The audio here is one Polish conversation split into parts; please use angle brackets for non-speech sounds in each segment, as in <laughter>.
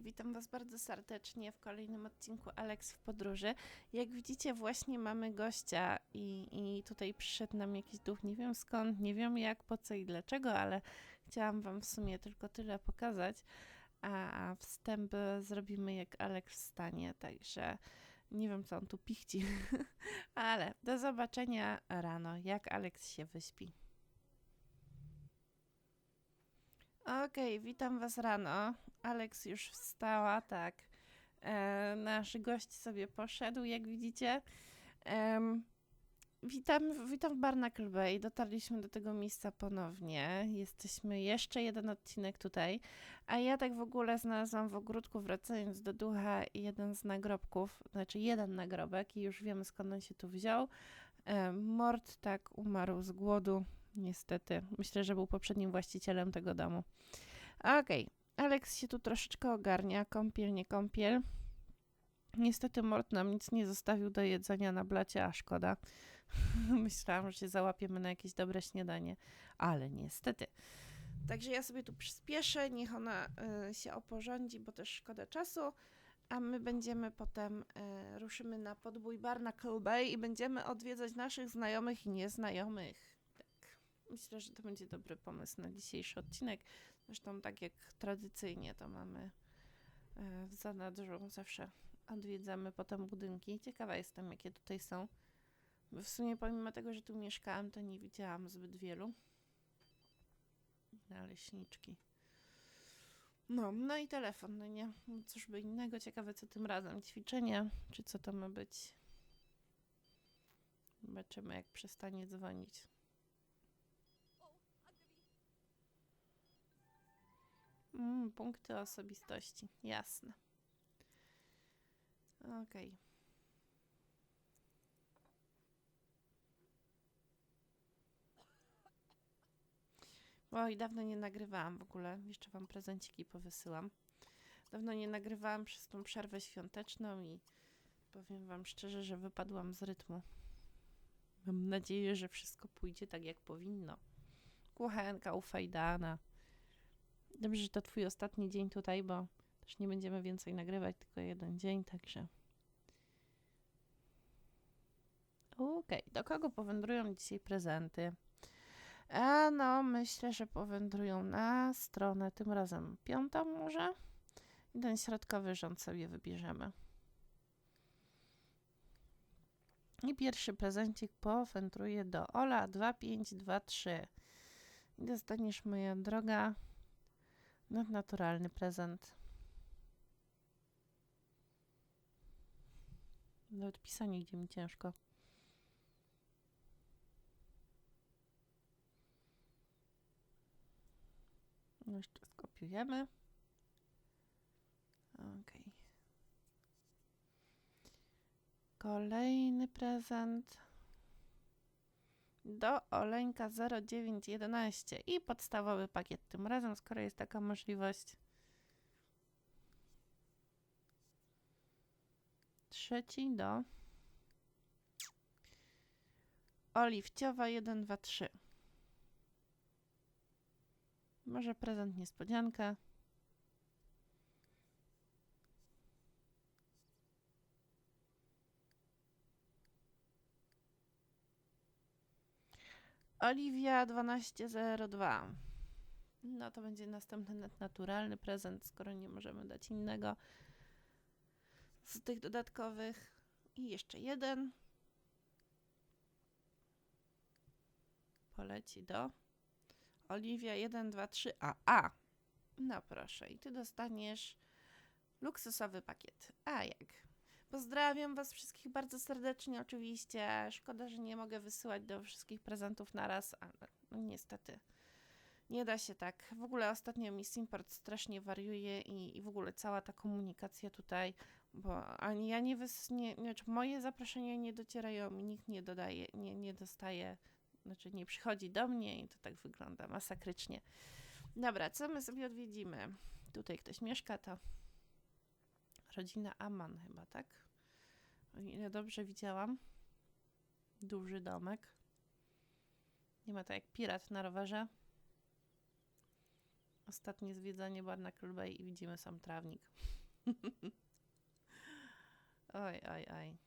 witam Was bardzo serdecznie w kolejnym odcinku Alex w podróży. Jak widzicie, właśnie mamy gościa i, i tutaj przyszedł nam jakiś duch, nie wiem skąd, nie wiem jak, po co i dlaczego, ale chciałam Wam w sumie tylko tyle pokazać, a wstęp zrobimy jak Alex wstanie, także nie wiem co on tu pichci, <laughs> ale do zobaczenia rano, jak Alex się wyśpi. Okej, witam Was rano. Alex już wstała, tak. E, nasz gość sobie poszedł, jak widzicie. Em, witam, witam w Barnacle Bay. Dotarliśmy do tego miejsca ponownie. Jesteśmy jeszcze jeden odcinek tutaj. A ja tak w ogóle znalazłam w ogródku, wracając do ducha, jeden z nagrobków, znaczy jeden nagrobek i już wiemy skąd on się tu wziął. E, Mort tak umarł z głodu, niestety. Myślę, że był poprzednim właścicielem tego domu. Okej, Alex się tu troszeczkę ogarnia, kąpiel, nie kąpiel. Niestety Mort nam nic nie zostawił do jedzenia na blacie, a szkoda. <laughs> Myślałam, że się załapiemy na jakieś dobre śniadanie, ale niestety. Także ja sobie tu przyspieszę, niech ona y, się oporządzi, bo też szkoda czasu. A my będziemy potem, y, ruszymy na podbój Barnacle Bay i będziemy odwiedzać naszych znajomych i nieznajomych. Myślę, że to będzie dobry pomysł na dzisiejszy odcinek. Zresztą tak jak tradycyjnie to mamy e, w zanadrzu, zawsze odwiedzamy potem budynki. Ciekawa jestem, jakie tutaj są. Bo w sumie pomimo tego, że tu mieszkałam, to nie widziałam zbyt wielu. Naleśniczki. No, no i telefon, no nie. Cóż by innego. Ciekawe, co tym razem. Ćwiczenie, czy co to ma być? Zobaczymy, jak przestanie dzwonić. Mm, punkty osobistości. Jasne. Okej. Oj, dawno nie nagrywałam w ogóle. Jeszcze wam prezenciki powysyłam. Dawno nie nagrywałam przez tą przerwę świąteczną i powiem wam szczerze, że wypadłam z rytmu. Mam nadzieję, że wszystko pójdzie tak, jak powinno. Kuchenka ufajdana. Dobrze, że to twój ostatni dzień tutaj, bo też nie będziemy więcej nagrywać, tylko jeden dzień, także. Okej, do kogo powędrują dzisiaj prezenty? A no, myślę, że powędrują na stronę tym razem piątą może. I ten środkowy rząd sobie wybierzemy. I pierwszy prezencik powędruje do Ola 2523. I dostaniesz, moja droga, nadnaturalny prezent. Nawet pisanie idzie mi ciężko. No jeszcze skopiujemy. Ok. Kolejny prezent do Oleńka 0911 i podstawowy pakiet tym razem, skoro jest taka możliwość. Trzeci do Oliwciowa 123. Może prezent niespodzianka. Oliwia 1202. No to będzie następny naturalny prezent, skoro nie możemy dać innego z tych dodatkowych. I jeszcze jeden. Poleci do Oliwia 1, 2, 3, a, a. No proszę, i ty dostaniesz luksusowy pakiet. A jak? Pozdrawiam Was wszystkich bardzo serdecznie, oczywiście. Szkoda, że nie mogę wysyłać do wszystkich prezentów na raz, ale no niestety nie da się tak. W ogóle ostatnio mi Simport strasznie wariuje i, i w ogóle cała ta komunikacja tutaj, bo ani ja nie, wys, nie, znaczy moje zaproszenia nie docierają, mi nikt nie dodaje, nie, nie dostaje, znaczy nie przychodzi do mnie i to tak wygląda masakrycznie. Dobra, co my sobie odwiedzimy? Tutaj ktoś mieszka, to rodzina Aman chyba, tak? O ile dobrze widziałam. Duży domek. Nie ma tak jak pirat na rowerze. Ostatnie zwiedzanie Barnacle Bay i widzimy sam trawnik. <laughs> oj, oj, oj.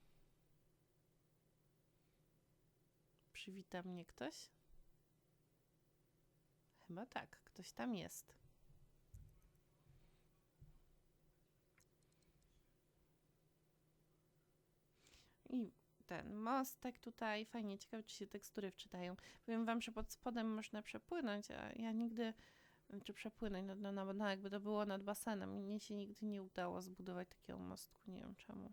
Przywita mnie ktoś? Chyba tak, ktoś tam jest. I ten mostek tutaj, fajnie, ciekawe czy się tekstury wczytają. Powiem wam, że pod spodem można przepłynąć, a ja nigdy, czy przepłynąć, no, no, no, no jakby to było nad basenem. Mnie się nigdy nie udało zbudować takiego mostku, nie wiem czemu.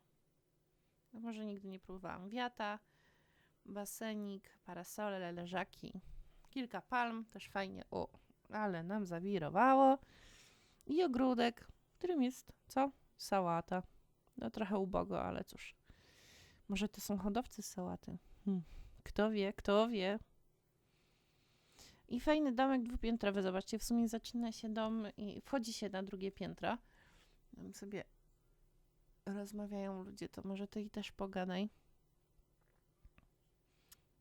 No może nigdy nie próbowałam. Wiata, basenik, parasole, leżaki, kilka palm, też fajnie. O, ale nam zawirowało. I ogródek, w którym jest, co? Sałata. No trochę ubogo, ale cóż. Może to są hodowcy sałaty. Hmm. Kto wie, kto wie. I fajny domek dwupiętrowy. Zobaczcie, w sumie zaczyna się dom i wchodzi się na drugie piętro. Tam sobie rozmawiają ludzie, to może ty i też pogadaj.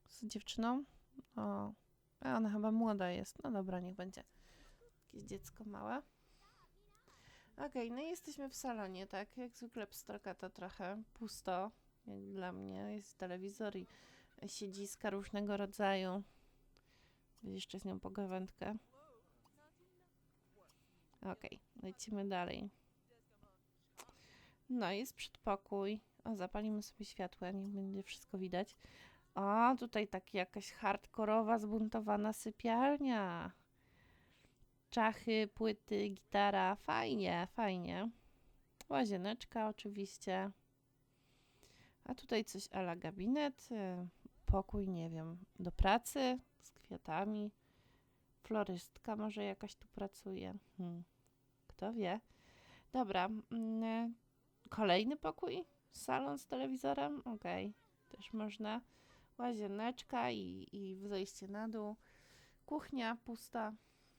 Z dziewczyną? O, a ona chyba młoda jest. No dobra, niech będzie. Jakieś dziecko małe. Okej, no i jesteśmy w salonie, tak? Jak zwykle pstroka to trochę pusto, dla mnie. Jest telewizor i siedziska różnego rodzaju. Jeszcze z nią pogawędkę. Okej, lecimy dalej. No, jest przedpokój. O, zapalimy sobie światła, niech będzie wszystko widać. O, tutaj taka jakaś hardkorowa, zbuntowana sypialnia. Czachy, płyty, gitara. Fajnie, fajnie. Łazieneczka oczywiście. A tutaj coś ala gabinet. y, Pokój, nie wiem, do pracy z kwiatami. Florystka może jakaś tu pracuje. Hmm. Kto wie. Dobra. mm, Kolejny pokój? Salon z telewizorem? Okej. Też można. Łazieneczka i, i zejście na dół. Kuchnia pusta.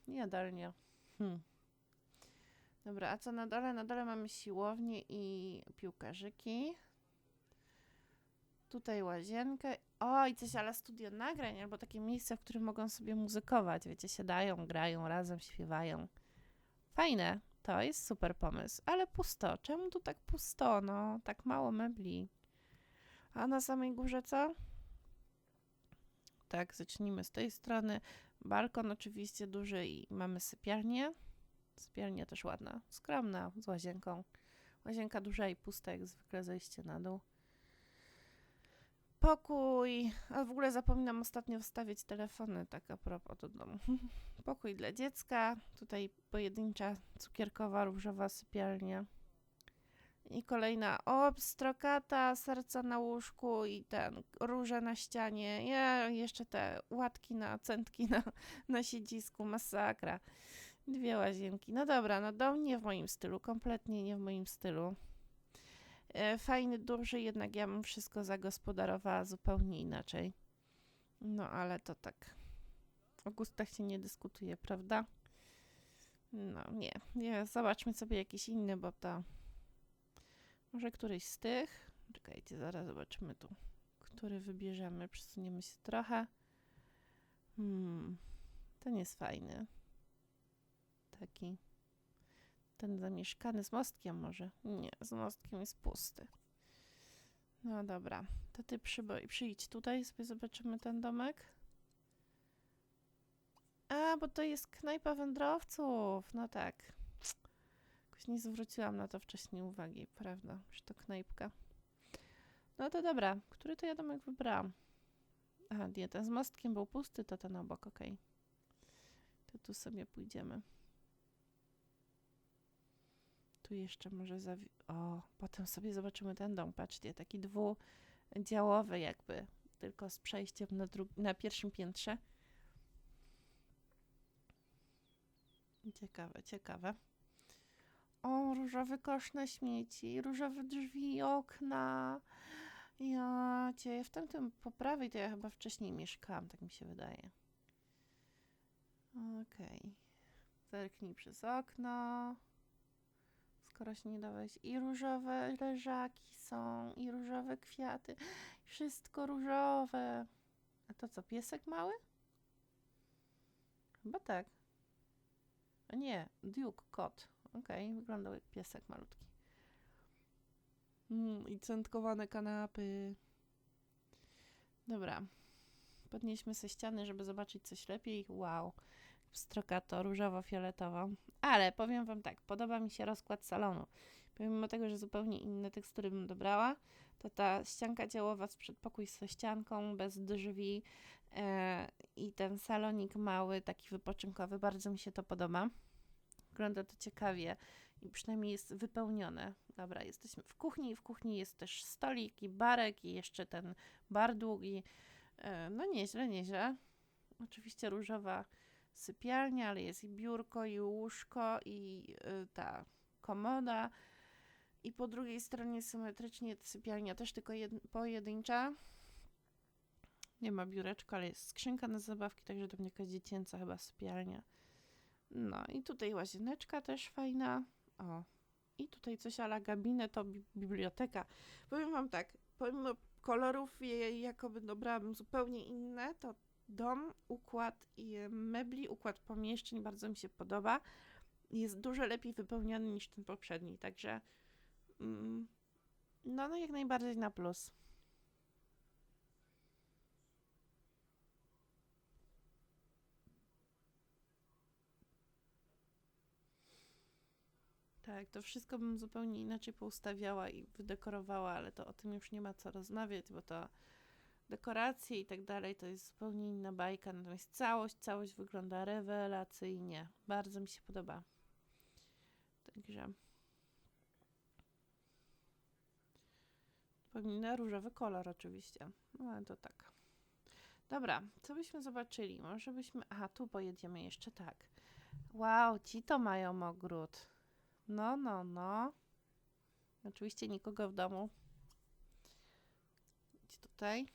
Jadalnia. Hmm. Dobra, a co na dole? Na dole mamy siłownię i piłkarzyki. Tutaj łazienkę. O, i coś ale studio nagrań, albo takie miejsce, w którym mogą sobie muzykować. Wiecie, siadają, grają razem, śpiewają. Fajne. To jest super pomysł. Ale pusto. Czemu tu tak pusto? No, tak mało mebli. A na samej górze co? Tak, zacznijmy z tej strony. Balkon oczywiście duży i mamy sypialnię. Sypialnia też ładna, skromna, z łazienką. Łazienka duża i pusta, jak zwykle zejście na dół. Pokój. A w ogóle zapominam ostatnio wstawić telefony, tak a propos do domu. <laughs> Pokój dla dziecka. Tutaj pojedyncza cukierkowa, różowa sypialnia. I kolejna obstrokata, serca na łóżku i ten róże na ścianie. Ja jeszcze te łatki na centki na, na siedzisku, masakra. Dwie łazienki. No dobra, no dom nie w moim stylu, kompletnie nie w moim stylu. E, Fajny, duży, jednak ja bym wszystko zagospodarowała zupełnie inaczej. No ale to tak. O gustach się nie dyskutuje, prawda? No nie, nie, zobaczmy sobie jakiś inny, bo to. Może któryś z tych. Czekajcie, zaraz zobaczymy tu, który wybierzemy. Przesuniemy się trochę. Hmm, ten jest fajny. Taki. Ten zamieszkany z mostkiem może? Nie, z mostkiem jest pusty. No dobra, to ty przybo- przyjdź tutaj, sobie zobaczymy ten domek. A, bo to jest knajpa wędrowców. No tak. Jakoś nie zwróciłam na to wcześniej uwagi, prawda? Że to knajpka. No to dobra, który to ja domek wybrałam? Aha, nie, ten z mostkiem był pusty, to ten obok, okej. To tu sobie pójdziemy. Tu jeszcze może zawi... O, potem sobie zobaczymy ten dom. Patrzcie, taki dwudziałowy jakby, tylko z przejściem na, na pierwszym piętrze. Ciekawe, ciekawe. O, różowy kosz na śmieci, różowe drzwi okna. Ja cię, w tamtym po prawej to ja chyba wcześniej mieszkałam, tak mi się wydaje. Okej. Zerknij przez okno. Skoro się nie da wejść. I różowe leżaki są, i różowe kwiaty. Wszystko różowe. A to co, piesek mały? Chyba tak. A nie, Duke, kot. Okej, wyglądał jak piesek malutki. Mm, I centkowane kanapy. Dobra. Podnieśmy se ściany, żeby zobaczyć coś lepiej. Wow. Strokato, różowo-fioletowo. Ale powiem wam tak, podoba mi się rozkład salonu. Pomimo tego, że zupełnie inne tekstury bym dobrała, to ta ścianka działowa z przedpokój z ścianką, bez drzwi e, i ten salonik mały, taki wypoczynkowy, bardzo mi się to podoba. Wygląda to ciekawie i przynajmniej jest wypełnione. Dobra, jesteśmy w kuchni. W kuchni jest też stolik i barek i jeszcze ten bar długi. E, no nieźle, nieźle. Oczywiście różowa sypialnia, ale jest i biurko, i łóżko, i y, ta komoda. I po drugiej stronie symetrycznie sypialnia też tylko jed, pojedyncza. Nie ma biureczka, ale jest skrzynka na zabawki, także to będzie jakaś dziecięca chyba sypialnia. No i tutaj łazieneczka też fajna. O, i tutaj coś ala gabinet, to bi- biblioteka. Powiem wam tak, pomimo kolorów je, jakoby dobrałabym zupełnie inne, to dom, układ i mebli, układ pomieszczeń bardzo mi się podoba. Jest dużo lepiej wypełniony niż ten poprzedni, także mm, no, no jak najbardziej na plus. Tak, to wszystko bym zupełnie inaczej poustawiała i wydekorowała, ale to o tym już nie ma co rozmawiać, bo to dekoracje i tak dalej to jest zupełnie inna bajka, natomiast całość, całość wygląda rewelacyjnie. Bardzo mi się podoba. Także Powinna różowy kolor oczywiście, no ale to tak. Dobra, co byśmy zobaczyli? Może byśmy... Aha, tu pojedziemy jeszcze tak. Wow, ci to mają ogród. No, no, no. Oczywiście nikogo w domu. Idź tutaj.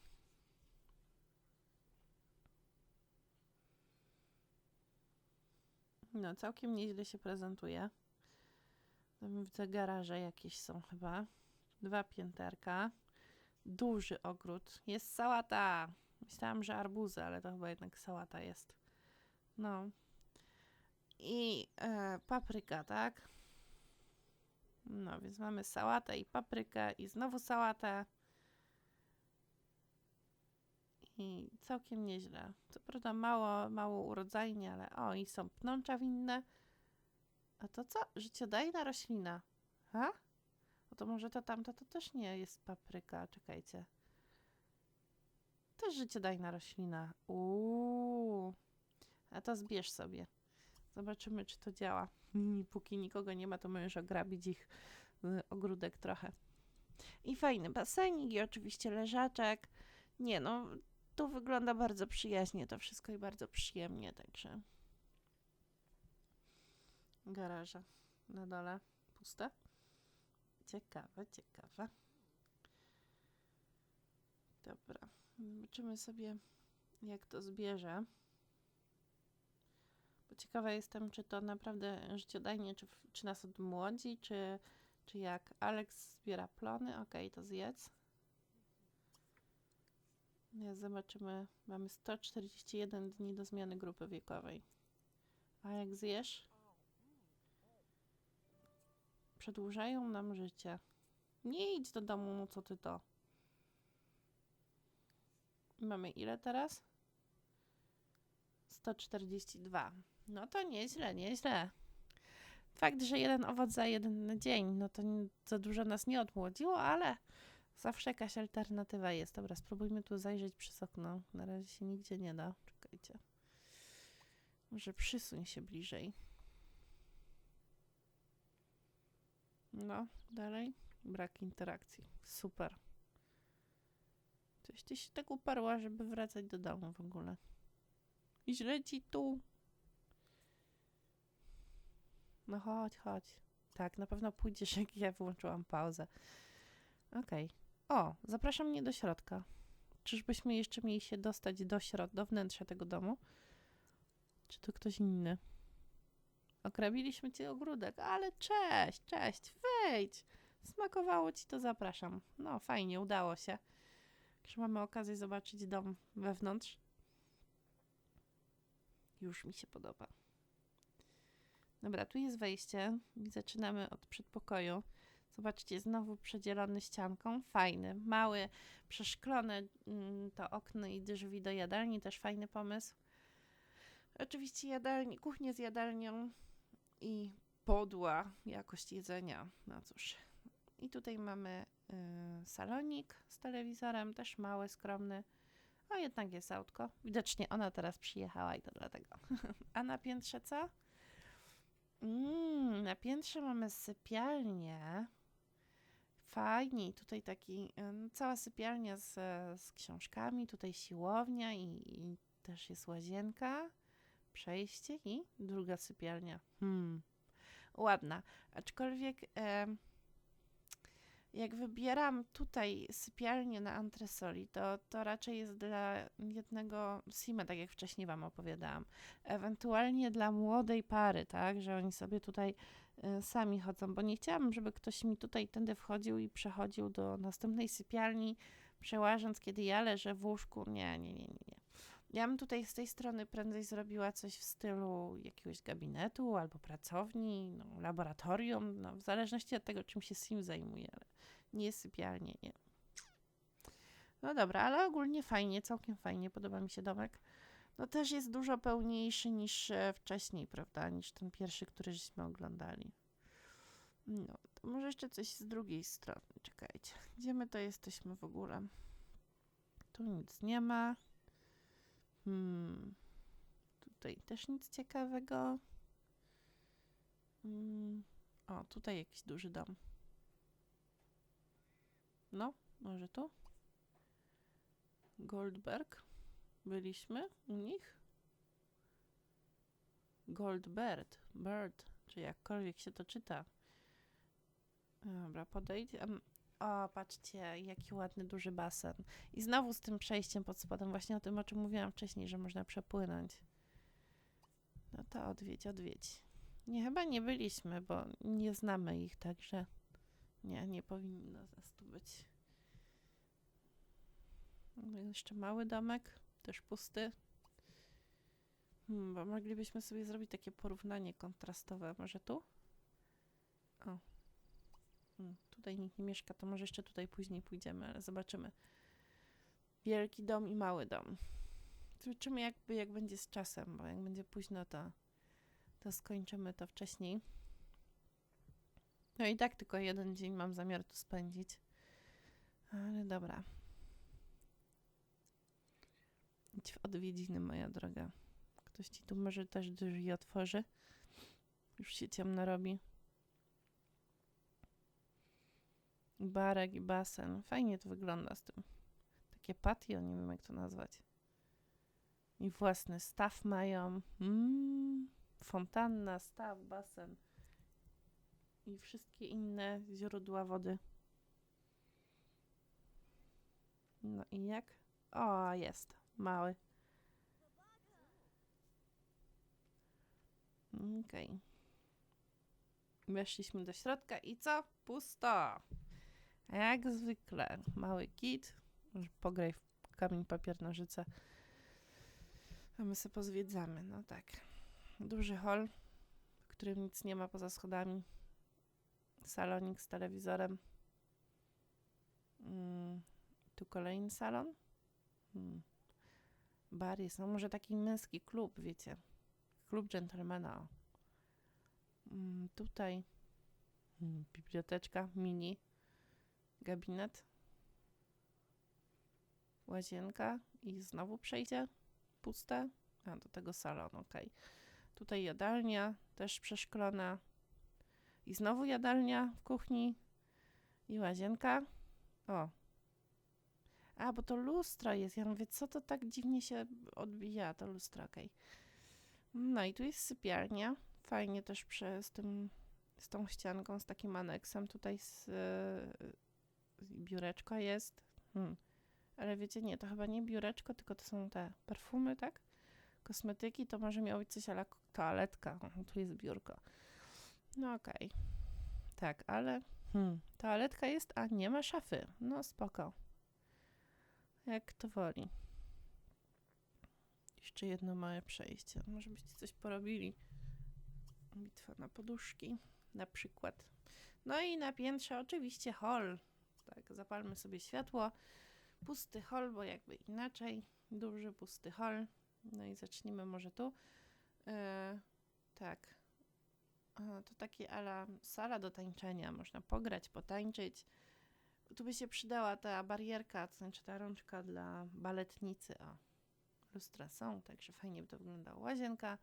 No, całkiem nieźle się prezentuje. Tam widzę garaże jakieś są chyba. Dwa pięterka. Duży ogród. Jest sałata. Myślałam, że arbuzy, ale to chyba jednak sałata jest. No. I e, papryka, tak? No, więc mamy sałatę i paprykę i znowu sałatę. I całkiem nieźle. Co prawda mało, mało urodzajnie, ale o, i są pnącza winne. A to co? Życiodajna roślina. Ha? No to może to tamto to też nie jest papryka. Czekajcie. Też życiodajna roślina. Uuu. A to zbierz sobie. Zobaczymy, czy to działa. <laughs> Póki nikogo nie ma, to możesz ograbić ich y, ogródek trochę. I fajny basenik i oczywiście leżaczek. Nie no, tu wygląda bardzo przyjaźnie to wszystko i bardzo przyjemnie, także garaża na dole puste. Ciekawe, ciekawe. Dobra, zobaczymy sobie, jak to zbierze. Bo ciekawa jestem, czy to naprawdę życiodajnie, czy, czy nas odmłodzi, czy, czy jak Alex zbiera plony. Okej, to zjedz. Zobaczymy. Mamy 141 dni do zmiany grupy wiekowej. A jak zjesz? Przedłużają nam życie. Nie idź do domu, no co ty to? Mamy ile teraz? 142. No to nieźle, nieźle. Fakt, że jeden owoc za jeden dzień, no to za dużo nas nie odmłodziło, ale zawsze jakaś alternatywa jest. Dobra, spróbujmy tu zajrzeć przez okno. Na razie się nigdzie nie da. Czekajcie. Może przysuń się bliżej. No, dalej. Brak interakcji. Super. Coś ty się tak uparła, żeby wracać do domu w ogóle. I źle ci tu. No chodź, chodź. Tak, na pewno pójdziesz, jak ja wyłączyłam pauzę. Okej. O, zapraszam mnie do środka. Czyżbyśmy jeszcze mieli się dostać do środka, do wnętrza tego domu? Czy to ktoś inny? Ograbiliśmy ci ogródek, ale cześć, cześć, wejdź. Smakowało ci, to zapraszam. No, fajnie, udało się. Że mamy okazję zobaczyć dom wewnątrz. Już mi się podoba. Dobra, tu jest wejście zaczynamy od przedpokoju. Zobaczcie, znowu przedzielony ścianką. Fajny, mały, przeszklone mm, to okno i drzwi do jadalni, też fajny pomysł. Oczywiście jadalni, kuchnię z jadalnią i podła jakość jedzenia. No cóż. I tutaj mamy y, salonik z telewizorem, też mały, skromny. A jednak jest autko. Widocznie ona teraz przyjechała i to dlatego. <laughs> A na piętrze co? Mm, na piętrze mamy sypialnię. Fajnie. I Tutaj taki, no, cała sypialnia z, z książkami. Tutaj siłownia i, i też jest łazienka, przejście i druga sypialnia. Hmm. Ładna. Aczkolwiek jak wybieram tutaj sypialnię na antresoli, to, to raczej jest dla jednego sima, tak jak wcześniej Wam opowiadałam. Ewentualnie dla młodej pary, tak, że oni sobie tutaj y, sami chodzą, bo nie chciałabym, żeby ktoś mi tutaj tędy wchodził i przechodził do następnej sypialni, przełażąc, kiedy ja leżę w łóżku. Nie, nie, nie, nie. nie. Ja bym tutaj z tej strony prędzej zrobiła coś w stylu jakiegoś gabinetu albo pracowni, no, laboratorium, no, w zależności od tego, czym się sim zajmuje, ale nie sypialnie, nie. No dobra, ale ogólnie fajnie, całkiem fajnie, podoba mi się domek. No też jest dużo pełniejszy niż e, wcześniej, prawda, niż ten pierwszy, który żeśmy oglądali. No, to może jeszcze coś z drugiej strony, czekajcie. Gdzie my to jesteśmy w ogóle? Tu nic nie ma. Hmm. Tutaj też nic ciekawego. Hmm. O, tutaj jakiś duży dom. No, może tu? Goldberg. Byliśmy u nich? Goldbird. Bird, czy jakkolwiek się to czyta. Dobra, podejdź. O, patrzcie, jaki ładny, duży basen. I znowu z tym przejściem pod spodem, właśnie o tym, o czym mówiłam wcześniej, że można przepłynąć. No to odwiedź, odwiedź. Nie, chyba nie byliśmy, bo nie znamy ich, także nie, nie powinno nas tu być. No, jeszcze mały domek, też pusty. Hmm, bo moglibyśmy sobie zrobić takie porównanie kontrastowe. Może tu? O. Hmm, tutaj nikt nie mieszka, to może jeszcze tutaj później pójdziemy, ale zobaczymy. Wielki dom i mały dom. Zobaczymy jakby jak będzie z czasem, bo jak będzie późno, to, to skończymy to wcześniej. No i tak tylko jeden dzień mam zamiar tu spędzić. Ale dobra. Idź w odwiedziny, moja droga. Ktoś ci tu może też drzwi otworzy. Już się ciemno robi. Barek i basen. Fajnie to wygląda z tym. Takie patio, nie wiem jak to nazwać. I własny staw mają. Mm, fontanna, staw, basen. I wszystkie inne źródła wody. No i jak? O, jest. Mały. Okej. Weszliśmy do środka i co? Pusto. Jak zwykle. Mały kit. Może Pograj w kamień, papier, nożyce. A my sobie pozwiedzamy. No tak. Duży hol, w którym nic nie ma poza schodami. Salonik z telewizorem. Mm, tu kolejny salon. Hmm. Bar jest, no może taki męski klub, wiecie. Klub dżentelmena. Mm, tutaj mm, biblioteczka mini, gabinet, łazienka i znowu przejdzie puste. A, do tego salon, ok. Tutaj jadalnia, też przeszklona. I znowu jadalnia w kuchni i łazienka. O. A, bo to lustro jest. Ja mówię, co to tak dziwnie się odbija, to lustro, okej. No i tu jest sypialnia. Fajnie też przy, z, tym, z tą ścianką, z takim aneksem. Tutaj z, biureczko jest. Hmm. Ale wiecie, nie, to chyba nie biureczko, tylko to są te perfumy, tak? Kosmetyki, to może miało być coś ale toaletka. O, tu jest biurko. No okej. Tak, ale hmm, toaletka jest, a nie ma szafy. No spoko. Jak kto woli. Jeszcze jedno małe przejście. Może byście coś porobili. Bitwa na poduszki, na przykład. No i na piętrze oczywiście hol. Tak, zapalmy sobie światło. Pusty hol, bo jakby inaczej. Duży, pusty hol. No i zacznijmy może tu. E, tak. A, to takie ala sala do tańczenia. Można pograć, potańczyć. Tu by się przydała ta barierka, to znaczy ta rączka dla baletnicy. O, lustra są, także fajnie by to wyglądało. Łazienka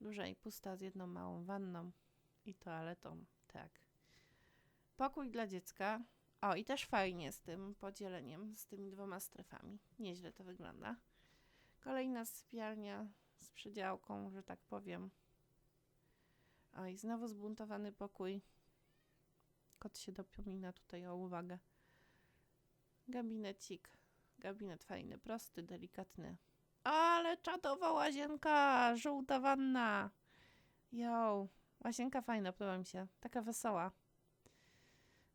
duża i pusta z jedną małą wanną i toaletą. Tak. Pokój dla dziecka. O, i też fajnie z tym podzieleniem, z tymi dwoma strefami. Nieźle to wygląda. Kolejna sypialnia z przedziałką, że tak powiem. O, i znowu zbuntowany pokój. Kot się dopomina tutaj o uwagę. Gabinecik. Gabinet fajny, prosty, delikatny. Ale czadowa łazienka! Żółta wanna! Jo, łazienka fajna, podoba mi się. Taka wesoła.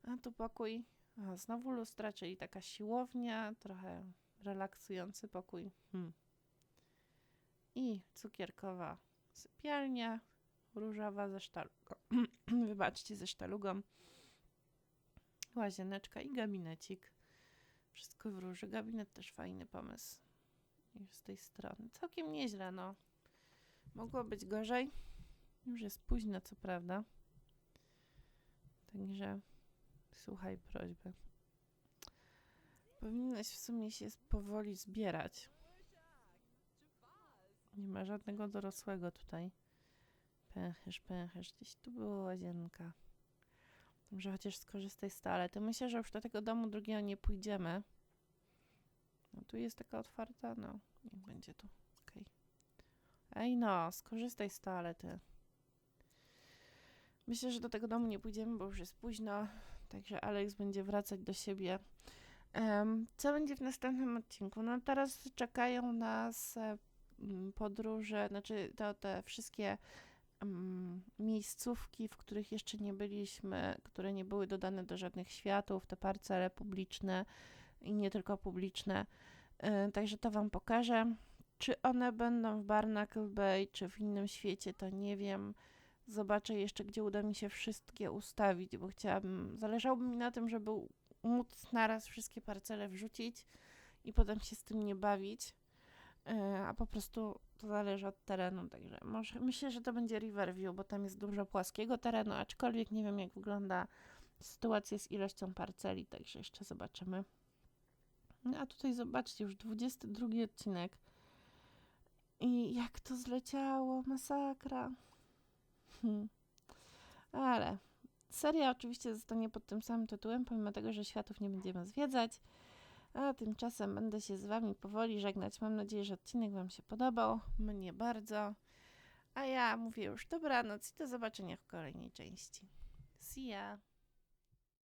A tu pokój. A, znowu lustra, czyli taka siłownia, trochę relaksujący pokój. Hmm. I cukierkowa sypialnia, różowa ze sztalugą. <clears throat> Wybaczcie, ze sztalugą. Łazieneczka i gabinecik. Wszystko w róży. Gabinet też fajny pomysł. I z tej strony. Całkiem nieźle, no. Mogło być gorzej. Już jest późno, co prawda. Także słuchaj prośby. Powinnaś w sumie się powoli zbierać. Nie ma żadnego dorosłego tutaj. Pęcherz, pęcherz. Gdzieś tu była łazienka. Może chociaż skorzystaj z toalety. Myślę, że już do tego domu drugiego nie pójdziemy. No tu jest taka otwarta, no. Niech będzie tu. Okej. Ej no, skorzystaj z toalety. Myślę, że do tego domu nie pójdziemy, bo już jest późno. Także Alex będzie wracać do siebie. Co będzie w następnym odcinku? No teraz czekają nas e, podróże, znaczy to te wszystkie mm, miejscówki, w których jeszcze nie byliśmy, które nie były dodane do żadnych światów, te parcele publiczne i nie tylko publiczne. E, Także to Wam pokażę. Czy one będą w Barnacle Bay, czy w innym świecie, to nie wiem. Zobaczę jeszcze, gdzie uda mi się wszystkie ustawić, bo chciałabym, zależałoby mi na tym, żeby móc naraz wszystkie parcele wrzucić i potem się z tym nie bawić. E, A po prostu to zależy od terenu, także może, myślę, że to będzie Riverview, bo tam jest dużo płaskiego terenu, aczkolwiek nie wiem, jak wygląda sytuacja z ilością parceli, także jeszcze zobaczymy. No a tutaj zobaczcie, już 22 odcinek. I jak to zleciało, masakra. Hmm. Ale seria oczywiście zostanie pod tym samym tytułem, pomimo tego, że światów nie będziemy zwiedzać. A tymczasem będę się z Wami powoli żegnać. Mam nadzieję, że odcinek Wam się podobał. Mnie bardzo. A ja mówię już dobranoc i do zobaczenia w kolejnej części. See ya!